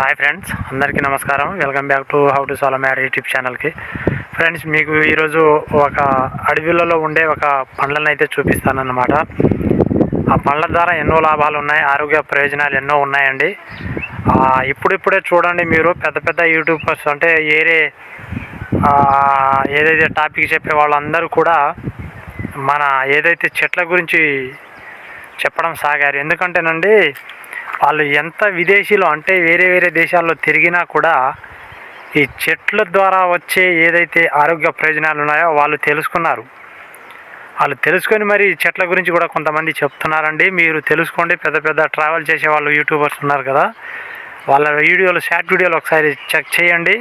Hi friends అందరికీ నమస్కారం. Welcome back to how to solve mad YouTube ఛానల్కి friends మీకు ఈరోజు ఒక అడవిలలో ఉండే ఒక పండ్లను అయితే చూపిస్తానన్నమాట. ఆ పండ్ల ద్వారా ఎన్నో లాభాలు ఉన్నాయి ఆరోగ్య ప్రయోజనాలు ఎన్నో ఉన్నాయండి. ఇప్పుడిప్పుడే చూడండి మీరు పెద్ద పెద్ద యూట్యూబర్స్ అంటే ఏరే ఏదైతే టాపిక్ చెప్పే వాళ్ళందరూ కూడా మన ఏదైతే చెట్ల గురించి చెప్పడం సాగారు. ఎందుకంటేనండి వాళ్ళు ఎంత విదేశీలో అంటే వేరే వేరే దేశాల్లో తిరిగినా కూడా ఈ చెట్ల ద్వారా వచ్చే ఏదైతే ఆరోగ్య ప్రయోజనాలు ఉన్నాయో వాళ్ళు తెలుసుకున్నారు. వాళ్ళు తెలుసుకొని మరి చెట్ల గురించి కూడా కొంతమంది చెప్తున్నారండి. మీరు తెలుసుకోండి. పెద్ద పెద్ద ట్రావెల్ చేసే వాళ్ళు యూట్యూబర్స్ ఉన్నారు కదా. వాళ్ళ వీడియోలు షార్ట్ వీడియోలు ఒకసారి చెక్ చేయండి.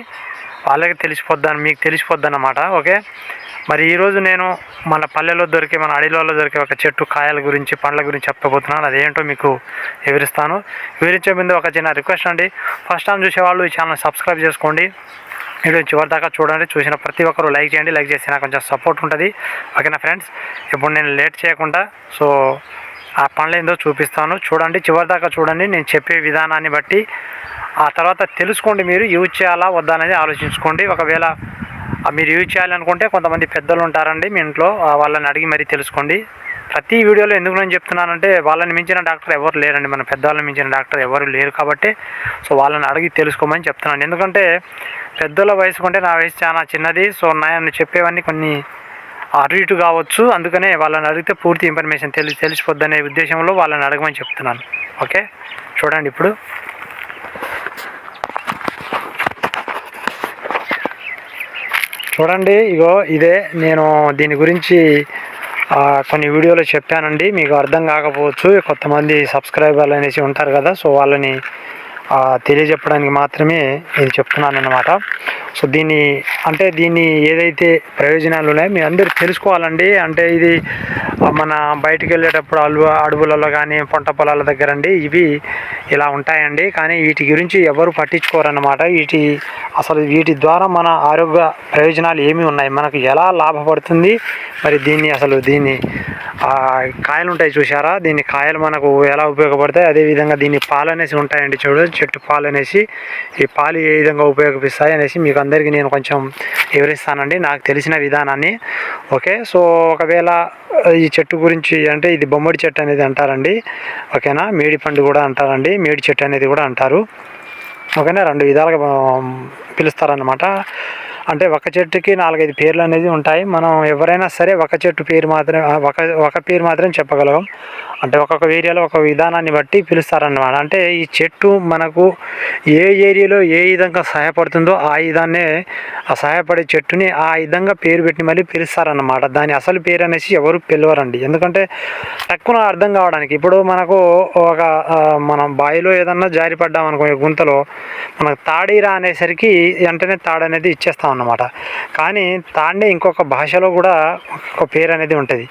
వాళ్ళకి తెలిసిపోద్దని మీకు తెలిసిపోద్ది అన్నమాట ఓకే? మరి ఈరోజు నేను మన పల్లెలో దొరికే మన అడవిలో దొరికే ఒక చెట్టు కాయల గురించి పండ్ల గురించి చెప్పబోతున్నాను. అదేంటో మీకు వివరిస్తాను. వివరించే ముందు ఒక చిన్న రిక్వెస్ట్ అండి. ఫస్ట్ టైం చూసేవాళ్ళు ఈ ఛానల్ సబ్స్క్రైబ్ చేసుకోండి. వీడియో చివరి దాకా చూడండి. చూసిన ప్రతి ఒక్కరు లైక్ చేయండి. లైక్ చేసి నాకు కొంచెం సపోర్ట్ ఉంటుంది. ఓకేనా ఫ్రెండ్స్? ఇప్పుడు నేను లేట్ చేయకుండా సో ఆ పనులు ఏందో చూపిస్తాను. చూడండి చివరి దాకా చూడండి. నేను చెప్పే విధానాన్ని బట్టి ఆ తర్వాత తెలుసుకోండి మీరు యూజ్ చేయాలా వద్దా అనేది ఆలోచించుకోండి. ఒకవేళ మీరు యూజ్ చేయాలనుకుంటే కొంతమంది పెద్దలు ఉంటారండి మీ ఇంట్లో వాళ్ళని అడిగి మరీ తెలుసుకోండి. ప్రతి వీడియోలో ఎందుకు నేను చెప్తున్నానంటే వాళ్ళని మించిన డాక్టర్ ఎవరు లేరండి. మన పెద్దవాళ్ళని మించిన డాక్టర్ ఎవరు లేరు కాబట్టి. సో వాళ్ళని అడిగి తెలుసుకోమని చెప్తున్నాను. ఎందుకంటే పెద్దల వయసు కంటే నా వయసు చాలా చిన్నది. సో నేను చెప్పేవన్నీ కొన్ని అటు ఇటు కావచ్చు. అందుకనే వాళ్ళని అడిగితే పూర్తి ఇన్ఫర్మేషన్ తెలిసి తెలిసిపోద్దనే ఉద్దేశంలో వాళ్ళని అడగమని చెప్తున్నాను. ఓకే? చూడండి ఇప్పుడు. చూడండి ఇగో ఇదే నేను దీని గురించి కొన్ని వీడియోలు చెప్పానండి. మీకు అర్థం కాకపోవచ్చు. కొంతమంది సబ్స్క్రైబర్లు అనేసి ఉంటారు కదా సో వాళ్ళని తెలియజెప్పడానికి మాత్రమే ఇది చెప్తున్నాను అన్నమాట సో దీన్ని అంటే దీన్ని ఏదైతే ప్రయోజనాలు ఉన్నాయో మీ అందరూ తెలుసుకోవాలండి. అంటే ఇది మన బయటికి వెళ్ళేటప్పుడు అల్వ అడవులలో కానీ పంట పొలాల దగ్గర అండి ఇవి ఇలా ఉంటాయండి. కానీ వీటి గురించి ఎవరు పట్టించుకోరన్నమాట. వీటి అసలు వీటి ద్వారా మన ఆరోగ్య ప్రయోజనాలు ఏమి ఉన్నాయి? మనకు ఎలా లాభపడుతుంది? మరి దీన్ని అసలు దీన్ని కాయలు ఉంటాయి చూసారా దీని కాయలు మనకు ఎలా ఉపయోగపడతాయి? అదేవిధంగా దీన్ని పాలు అనేసి ఉంటాయండి చూడు చెట్టు పాలు అనేసి ఈ పాలు ఏ విధంగా ఉపయోగిస్తాయి అనేసి మీకు అందరికీ నేను కొంచెం వివరిస్తానండి. నాకు తెలిసిన విధానాన్ని. ఓకే? సో ఒకవేళ ఈ చెట్టు గురించి అంటే ఇది బొమ్మడి చెట్టు అనేది అంటారండి. ఓకేనా? మేడి పండు కూడా అంటారండి. మేడి చెట్టు అనేది కూడా అంటారు. ఓకేనా? రెండు విధాలుగా పిలుస్తారనమాట అంటే ఒక చెట్టుకి నాలుగైదు పేర్లు అనేది ఉంటాయి. మనం ఎవరైనా సరే ఒక చెట్టు పేరు మాత్రం ఒక ఒక పేరు మాత్రం చెప్పగలం. అంటే ఒక్కొక్క ఏరియాలో ఒక విధానాన్ని బట్టి పిలుస్తారన్నమాట. అంటే ఈ చెట్టు మనకు ఏ ఏరియాలో ఏ విధంగా సహాయపడుతుందో ఆ విధాన్నే ఆ సహాయపడే చెట్టుని ఆ విధంగా పేరు పెట్టి మళ్ళీ పిలుస్తారన్నమాట. దాని అసలు పేరు అనేసి ఎవరు పిలవరండి. ఎందుకంటే తక్కువ అర్థం కావడానికి. ఇప్పుడు మనకు ఒక మనం బావిలో ఏదన్నా జారి పడ్డాం అనుకో గుంతలో మనకు తాడీరా అనేసరికి వెంటనే తాడు అనేది ఇచ్చేస్తాం అన్నమాట. కానీ తాండే ఇంకొక భాషలో కూడా ఒక పేరు అనేది ఉంటుంది.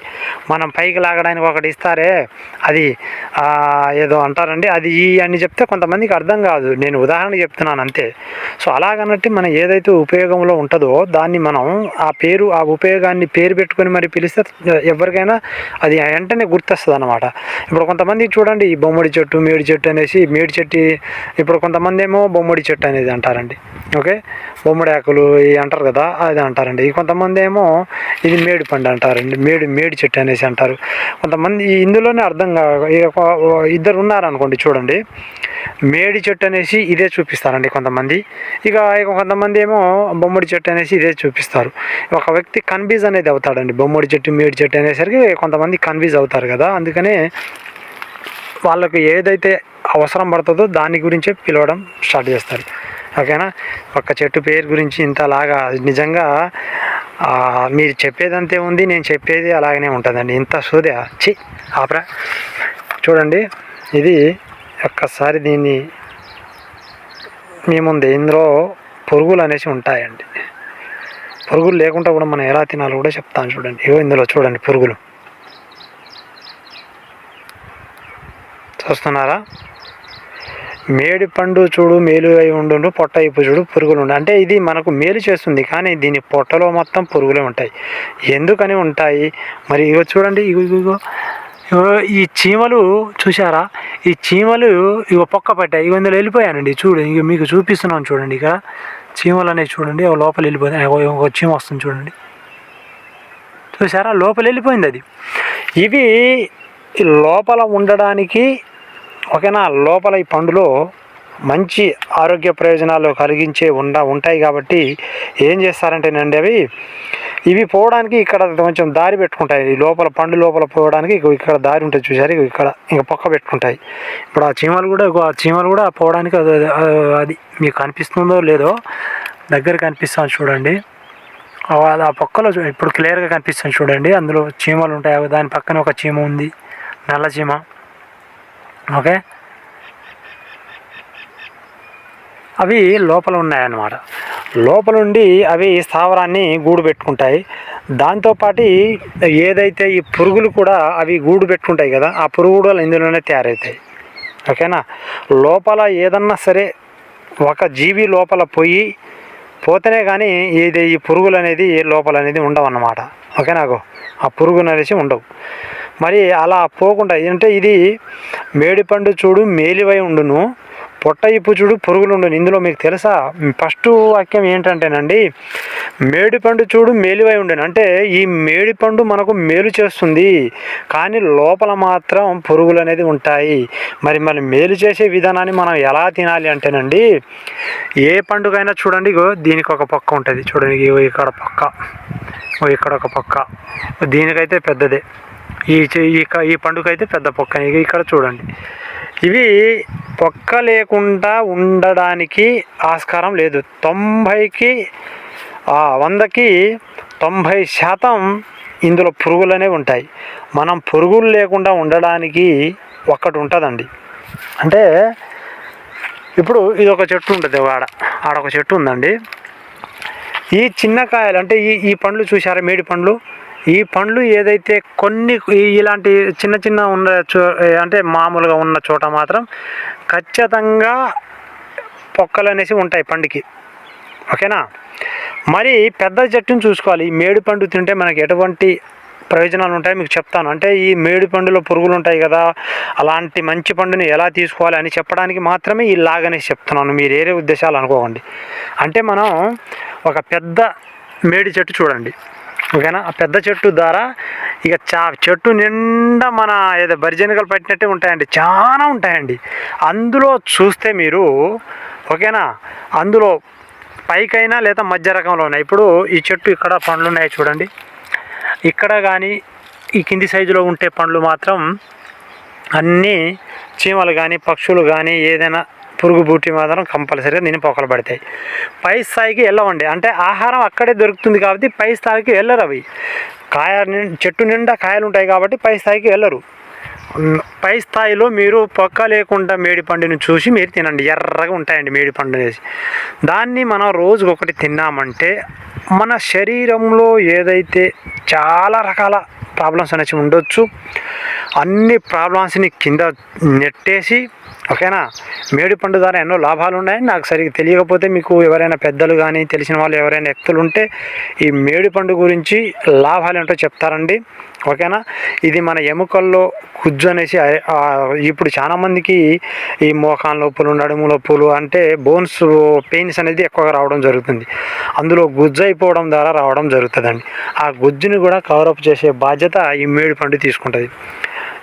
మనం పైకి లాగడానికి ఒకటి ఇస్తారే అది ఏదో అంటారండి అది ఈ అని చెప్తే కొంతమందికి అర్థం కాదు. నేను ఉదాహరణ చెప్తున్నాను అంతే. సో అలాగన్నట్టు మనం ఏదైతే ఉపయోగంలో ఉంటుందో దాన్ని మనం ఆ పేరు ఆ ఉపయోగాన్ని పేరు పెట్టుకొని మరి పిలిస్తే ఎవరికైనా అది వెంటనే గుర్తొస్తుంది అనమాట ఇప్పుడు కొంతమంది చూడండి ఈ బొమ్మడి చెట్టు మేడి చెట్టు అనేసి మేడి చెట్టు ఇప్పుడు కొంతమంది ఏమో బొమ్మడి చెట్టు అనేది అంటారండి. ఓకే? బొమ్మడి ఆకులు ఈ అంటారు కదా అది అంటారండి. కొంతమంది ఏమో ఇది మేడి పండు అంటారండి. మేడి మేడి చెట్టు అనేసి అంటారు. కొంతమంది ఇందులోనే అర్థం కా ఇద్దరు ఉన్నారనుకోండి చూడండి. మేడి చెట్టు అనేసి ఇదే చూపిస్తారండి కొంతమంది. ఇక ఇక కొంతమంది ఏమో బొమ్మడి చెట్టు అనేసి ఇదే చూపిస్తారు. ఒక వ్యక్తి కన్ఫ్యూజ్ అనేది అవుతాడండి. బొమ్మడి చెట్టు మేడి చెట్టు అనేసరికి కొంతమంది కన్ఫ్యూజ్ అవుతారు కదా. అందుకనే వాళ్ళకు ఏదైతే అవసరం పడుతుందో దాని గురించే పిలవడం స్టార్ట్ చేస్తారు. ఓకేనా? ఒక చెట్టు పేరు గురించి ఇంతలాగా నిజంగా మీరు చెప్పేదంతే ఉంది నేను చెప్పేది అలాగనే ఉంటుందండి. ఇంత సూదే చి ఆపరా. చూడండి ఇది ఒక్కసారి దీన్ని మీ ముందు ఇందులో పురుగులు అనేసి ఉంటాయండి. పురుగులు లేకుండా కూడా మనం ఎలా తినాలో కూడా చెప్తాను చూడండి. ఇగో ఇందులో చూడండి పురుగులు. చూస్తున్నారా? మేడి పండు చూడు మేలు అయి ఉండు పొట్ట అయిపో చూడు పురుగులు ఉండు. అంటే ఇది మనకు మేలు చేస్తుంది కానీ దీని పొట్టలో మొత్తం పురుగులే ఉంటాయి. ఎందుకని ఉంటాయి? మరి ఇగో చూడండి ఇగో ఇగో ఈ చీమలు చూసారా ఈ చీమలు ఇగో పొక్క పట్టాయి ఇగో ఇందులో వెళ్ళిపోయానండి చూడు. ఇక మీకు చూపిస్తున్నాను చూడండి ఇక. చీమలు అనేవి చూడండి లోపల వెళ్ళిపోతాయి ఒక చీమ వస్తుంది చూడండి. చూసారా లోపల వెళ్ళిపోయింది అది. ఇవి లోపల ఉండడానికి ఓకేనా? లోపల ఈ పండులో మంచి ఆరోగ్య ప్రయోజనాలు కలిగించే ఉండ ఉంటాయి కాబట్టి ఏం చేస్తారంటేనండి అవి? ఇవి పోవడానికి ఇక్కడ కొంచెం దారి పెట్టుకుంటాయి. ఈ లోపల పండు లోపల పోవడానికి ఇక్కడ దారి ఉంటుంది చూసారు ఇక్కడ ఇంకా పక్క పెట్టుకుంటాయి. ఇప్పుడు ఆ చీమలు కూడా ఆ చీమలు కూడా పోవడానికి అది అది- మీకు కనిపిస్తుందో లేదో దగ్గర కనిపిస్తాను చూడండి. ఆ పక్కలో ఇప్పుడు క్లియర్గా కనిపిస్తుంది చూడండి. అందులో చీమలు ఉంటాయి. అవి దాని పక్కన ఒక చీమ ఉంది. నల్ల చీమ. ఓకే? అవి లోపల ఉన్నాయన్నమాట. లోపలుండి అవి స్థావరాన్ని గూడు పెట్టుకుంటాయి. దాంతోపాటు ఏదైతే ఈ పురుగులు కూడా అవి గూడు పెట్టుకుంటాయి కదా ఆ పురుగులు ఇందులోనే తయారవుతాయి. ఓకేనా? లోపల ఏదన్నా సరే ఒక జీవి లోపల పోయి పోతేనే కానీ ఇది ఈ పురుగులు అనేది లోపల అనేది ఉండవు అన్నమాట ఓకే నాకు ఆ పురుగులు అనేసి ఉండవు. మరి అలా పోకుండా అంటే ఇది మేడిపండు చూడు మేలివై ఉండును పొట్ట ఇప్పు చూడు పురుగులు ఉండును. ఇందులో మీకు తెలుసా? ఫస్ట్ వాక్యం ఏంటంటేనండి మేడిపండు చూడు మేలివై ఉండును. అంటే ఈ మేడిపండు మనకు మేలు చేస్తుంది కానీ లోపల మాత్రం పురుగులు అనేది ఉంటాయి. మరి మరి మేలు చేసే విధానాన్ని మనం ఎలా తినాలి అంటేనండి ఏ పండుగైనా చూడండి ఇగో దీనికి ఒక పక్క ఉంటుంది. చూడండి ఇగో ఇక్కడ పక్క ఇక్కడ ఒక పక్క. దీనికైతే పెద్దదే. ఈ ఈ పండుగ అయితే పెద్ద పొక్క. ఇక్కడ చూడండి. ఇవి పొక్క లేకుండా ఉండడానికి ఆస్కారం లేదు. తొంభైకి వందకి తొంభై శాతం ఇందులో పురుగులనే ఉంటాయి. మనం పురుగులు లేకుండా ఉండడానికి ఒక్కటి ఉంటుందండి. అంటే ఇప్పుడు ఇది ఒక చెట్టు ఉంటుంది ఆడ. ఆడ ఒక చెట్టు ఉందండి. ఈ చిన్న కాయలు అంటే ఈ ఈ పండ్లు చూసారా మేడి పండ్లు ఈ పండ్లు ఏదైతే కొన్ని ఇలాంటి చిన్న చిన్న ఉన్న చో అంటే మామూలుగా ఉన్న చోట మాత్రం ఖచ్చితంగా పొక్కలు అనేసి ఉంటాయి పండుకి. ఓకేనా? మరి పెద్ద చెట్టుని చూసుకోవాలి. ఈ మేడి పండు తింటే మనకి ఎటువంటి ప్రయోజనాలు ఉంటాయి మీకు చెప్తాను. అంటే ఈ మేడి పండులో పురుగులు ఉంటాయి కదా అలాంటి మంచి పండుని ఎలా తీసుకోవాలి అని చెప్పడానికి మాత్రమే ఈ లాగనేసి చెప్తున్నాను. మీరు ఏరే ఉద్దేశాలు అనుకోకండి. అంటే మనం ఒక పెద్ద మేడి చెట్టు చూడండి. ఓకేనా? ఆ పెద్ద చెట్టు ద్వారా ఇక చా చెట్టు నిండా మన ఏదో బరిజనగలు పట్టినట్టే ఉంటాయండి. చాలా ఉంటాయండి. అందులో చూస్తే మీరు ఓకేనా? అందులో పైకైనా లేదా మధ్య రకంలో ఇప్పుడు ఈ చెట్టు ఇక్కడ పండ్లు ఉన్నాయి చూడండి. ఇక్కడ కానీ ఈ కింది సైజులో ఉంటే పండ్లు మాత్రం అన్నీ చీమలు కానీ పక్షులు కానీ ఏదైనా పురుగు బూటి మాత్రం కంపల్సరీగా దీన్ని పొక్కలు పడతాయి. పై స్థాయికి వెళ్ళవండి. అంటే ఆహారం అక్కడే దొరుకుతుంది కాబట్టి పై స్థాయికి వెళ్ళరు అవి. కాయ చెట్టు నిండా కాయలు ఉంటాయి కాబట్టి పై స్థాయికి వెళ్ళరు. పై స్థాయిలో మీరు పొక్క లేకుండా మేడి పండుని చూసి మీరు తినండి. ఎర్రగా ఉంటాయండి మేడి పండు అనేసి. దాన్ని మనం రోజుకొకటి ఒకటి తిన్నామంటే మన శరీరంలో ఏదైతే చాలా రకాల ప్రాబ్లమ్స్ అనేసి ఉండొచ్చు. అన్ని ప్రాబ్లమ్స్ని కింద నెట్టేసి ఓకేనా? మేడి పండు ద్వారా ఎన్నో లాభాలు ఉన్నాయి నాకు సరిగ్గా తెలియకపోతే మీకు ఎవరైనా పెద్దలు కానీ తెలిసిన వాళ్ళు ఎవరైనా వ్యక్తులు ఉంటే ఈ మేడి పండు గురించి లాభాలు ఏంటో చెప్తారండి. ఓకేనా? ఇది మన ఎముకల్లో గుజ్జు అనేసి ఇప్పుడు చాలామందికి ఈ మోకాన్ నొప్పులు నడుము నొప్పులు అంటే బోన్స్ పెయిన్స్ అనేది ఎక్కువగా రావడం జరుగుతుంది. అందులో గుజ్జు అయిపోవడం ద్వారా రావడం జరుగుతుందండి. ఆ గుజ్జుని కూడా కవరప్ చేసే బాధ్యత ఈ మేడి పండు తీసుకుంటుంది.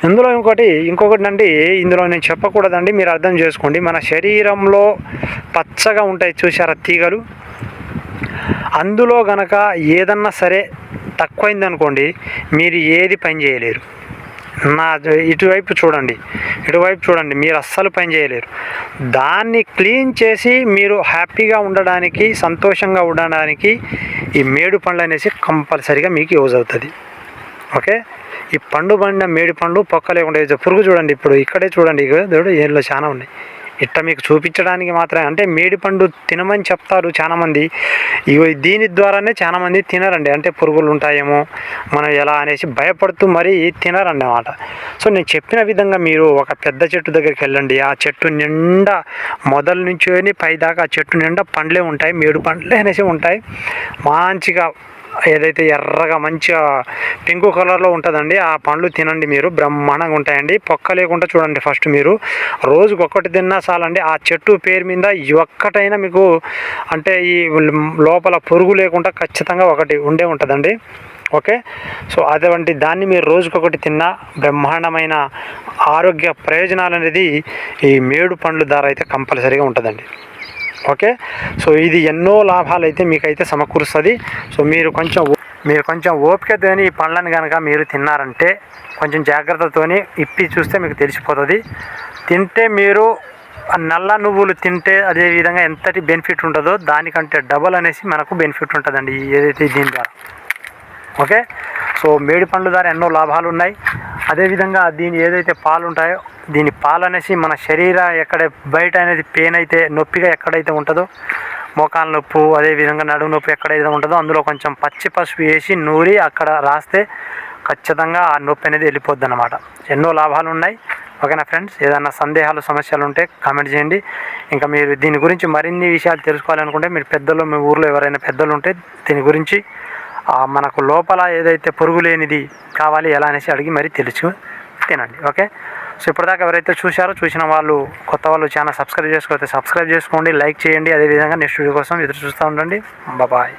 ఇందులో ఇంకోటి ఇంకొకటి అండి ఇందులో నేను చెప్పకూడదండి మీరు అర్థం చేసుకోండి. మన శరీరంలో పచ్చగా ఉంటాయి చూసారా తీగలు? అందులో గనక ఏదన్నా సరే తక్కువైందనుకోండి మీరు ఏది పని చేయలేరు. నా ఇటువైపు చూడండి ఇటువైపు చూడండి మీరు అస్సలు పని చేయలేరు. దాన్ని క్లీన్ చేసి మీరు హ్యాపీగా ఉండడానికి సంతోషంగా ఉండడానికి ఈ మేడు పండ్లు అనేసి కంపల్సరీగా మీకు యూజ్ అవుతుంది. ఓకే? ఈ పండు పండిన మేడి పండ్లు పొక్క లేకుండా పురుగు చూడండి ఇప్పుడు. ఇక్కడే చూడండి. ఇక ఏళ్ళు చాలా ఉన్నాయి. ఇట్ట మీకు చూపించడానికి మాత్రమే. అంటే మేడి పండు తినమని చెప్తారు చాలామంది. ఇగో దీని ద్వారానే చాలామంది తినరండి. అంటే పురుగులు ఉంటాయేమో మనం ఎలా అనేసి భయపడుతూ మరీ తినరండి అన్నమాట సో నేను చెప్పిన విధంగా మీరు ఒక పెద్ద చెట్టు దగ్గరికి వెళ్ళండి. ఆ చెట్టు నిండా మొదల నుంచి పై దాకా ఆ చెట్టు నిండా పండ్లే ఉంటాయి. మేడు పండ్లే అనేసి ఉంటాయి. మంచిగా ఏదైతే ఎర్రగా మంచిగా పింక్ కలర్లో ఉంటుందండి ఆ పండ్లు తినండి మీరు. బ్రహ్మాండంగా ఉంటాయండి. పొక్క లేకుండా చూడండి ఫస్ట్ మీరు. రోజుకి ఒక్కటి తిన్నా చాలండి. ఆ చెట్టు పేరు మీద ఈ ఒక్కటైనా మీకు అంటే ఈ లోపల పురుగు లేకుండా ఖచ్చితంగా ఒకటి ఉండే ఉంటుందండి. ఓకే? సో అటువంటి దాన్ని మీరు రోజుకొకటి తిన్నా బ్రహ్మాండమైన ఆరోగ్య ప్రయోజనాలు అనేది ఈ మేడు పండ్ల ధర అయితే కంపల్సరీగా ఉంటుందండి. ఓకే? సో ఇది ఎన్నో లాభాలు అయితే మీకైతే సమకూరుస్తుంది. సో మీరు కొంచెం మీరు కొంచెం ఓపికతోని ఈ పండ్లను కనుక మీరు తిన్నారంటే కొంచెం జాగ్రత్తతోని ఇప్పి చూస్తే మీకు తెలిసిపోతుంది. తింటే మీరు నల్ల నువ్వులు తింటే అదేవిధంగా ఎంతటి బెనిఫిట్ ఉంటుందో దానికంటే డబల్ అనేసి మనకు బెనిఫిట్ ఉంటుందండి ఏదైతే దీని ద్వారా. ఓకే? సో మేడి పండ్ల ద్వారా ఎన్నో లాభాలు ఉన్నాయి అదేవిధంగా దీని ఏదైతే పాలు ఉంటాయో దీని పాలు అనేసి మన శరీర ఎక్కడ బయట అనేది పెయిన్ అయితే నొప్పిగా ఎక్కడైతే ఉంటుందో మోకాల నొప్పు అదేవిధంగా నడుము నొప్పి ఎక్కడైతే ఉంటుందో అందులో కొంచెం పచ్చి పసుపు వేసి నూరి అక్కడ రాస్తే ఖచ్చితంగా ఆ నొప్పి అనేది వెళ్ళిపోద్ది అనమాట ఎన్నో లాభాలు ఉన్నాయి. ఓకేనా ఫ్రెండ్స్? ఏదైనా సందేహాలు సమస్యలు ఉంటే కామెంట్ చేయండి. ఇంకా మీరు దీని గురించి మరిన్ని విషయాలు తెలుసుకోవాలనుకుంటే మీరు పెద్దలు మీ ఊర్లో ఎవరైనా పెద్దలు ఉంటే దీని గురించి మనకు లోపల ఏదైతే పురుగు లేనిది కావాలి ఎలా అనేసి అడిగి మరీ తెలుసు తినండి. ఓకే? సో ఇప్పటిదాకా ఎవరైతే చూశారో చూసిన వాళ్ళు కొత్త వాళ్ళు ఛానల్ సబ్స్క్రైబ్ చేసుకోకపోతే సబ్స్క్రైబ్ చేసుకోండి లైక్ చేయండి. అదేవిధంగా నెక్స్ట్ వీడియో కోసం ఎదురు చూస్తూ ఉండండి. బాయ్.